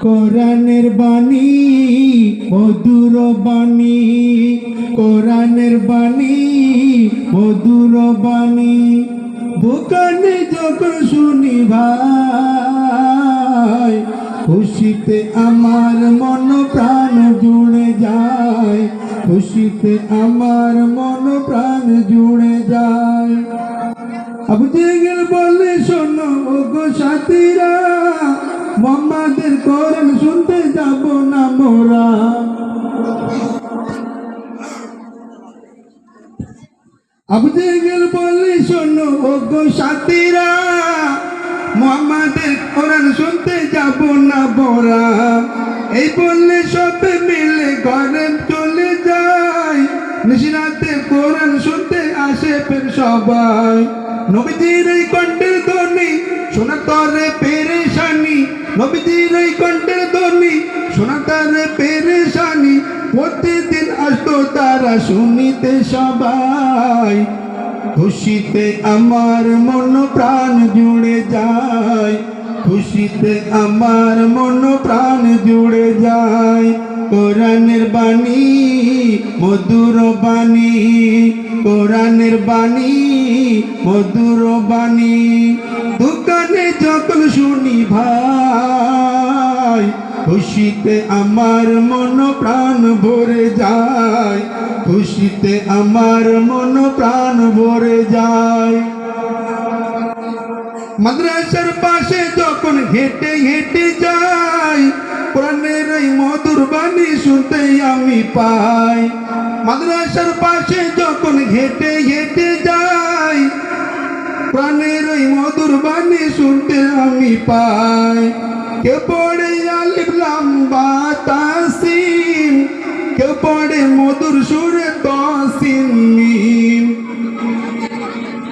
কোরআনের বাণী, মধুর বাণী, কোরআনের বাণী, মধুর বাণী। শুনি ভাই, খুশিতে আমার মন প্রাণ জুড়ে যায়। খুশিতে আমার মন প্রাণ জুড়ে যায়। আবু জেগেল বলে, শোনো গো সাথীরা, মোহাম্মদের কোরআন শুনতে যাব না মোরা? আবু জেগেল বলে, শোনো গো সাথীরা, মোহাম্মদের কোরআন শুনতে যাব না মোরা? এই বললে সবে মিলে ঘরে কোরআন শুনতে আসে ফের সবাই। নবীজির এই কণ্ঠের ধ্বনি শোনা তরে পেরেশানি। নবীজির এই কণ্ঠের ধ্বনি শোনা তরে পেরেশানি। প্রতিদিন আসতো তারা শুনিতে সবাই। খুশিতে আমার মন প্রাণ জুড়ে যায়। খুশিতে আমার মন প্রাণ জুড়ে যায়। কোরআনের বাণী, মধুর বাণী মধুর বাণী, দোকানে যখন শুনি ভাই, খুশিতে আমার মন প্রাণ ভরে যায়, খুশিতে আমার মন প্রাণ ভরে যায়। মাদ্রাসার পাশে যখন হেঁটে হেঁটে যাই কোরআনের এই মধুর বাণী শুনতে আমি পাই। মাদ্রাসার পাশে যখন হেঁটে হেঁটে যাই, প্রাণের ওই মধুর বাণী শুনতে আমি পাই। কে পড়ে আলিফ লাম্বা তাসিম? কে পড়ে মধুর সুরে তসিম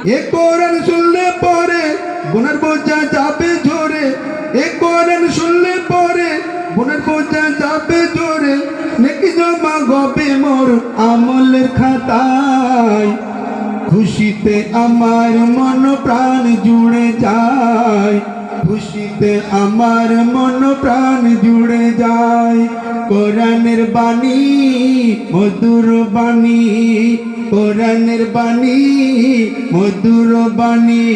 এ কোরআন শুনলে পরে গুনার বোঝা যাবে ঝরে এ কোরআন শুনলে পরে গুনার বোঝা যাবে ঝরে নেকি জমা গবে মোর আমলের খাতায়। খুশিতে আমার মন প্রাণ জুড়ে যায়, খুশিতে আমার মন প্রাণ জুড়ে যায়। কোরআনের বাণী, মধুর বাণী, কোরআনের বাণী, মধুর বাণী।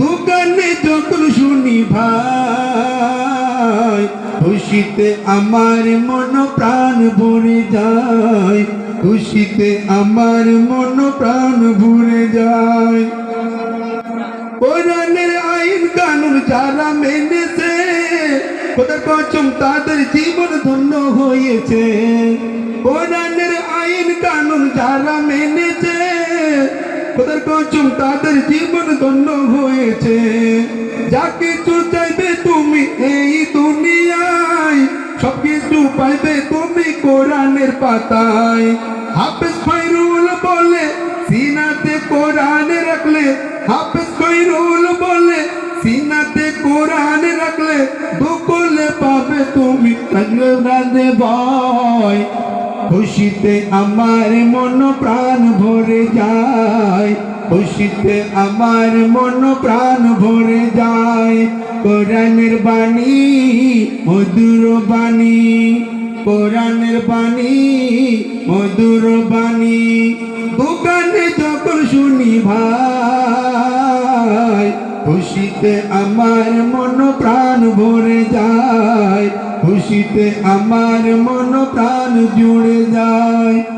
দোকানে যখন শুনি ভাই খুশিতে আমার মন প্রাণ ভরে যায়। খুশিতে আমার মন প্রাণ ভরে যায়। আইন কানুন যারা মেনেছে খোদার কচম তাদের জীবন ধন্য হয়েছে। কোরআনের আইন কানুন যারা মেনেছে খোদার কচম তাদের জীবন ধন্য হয়েছে। যা কিছু চাইবে তুমি কিছু পাইবে তুমি কোরআনের পাতায়। হাফেজ খৈরুল বলে, সিনাতে কোরআন রাখলে। হাফেজ খৈরুল বলে, সিনাতে কোরআনে রাখলে দুকলে পাবে তুমি রাধে ভয়। খুশিতে আমার মন প্রাণ ভরে যায়। খুশিতে আমার মন প্রাণ ভরে যায়। কোরআনের বাণী, মধুর বাণী। কোরআনের বাণী, মধুর বাণী। দোকানে যখন শুনি ভাই, খুশিতে আমার মন প্রাণ ভরে যায়। খুশিতে আমার মন প্রাণ জুড়ে যায়।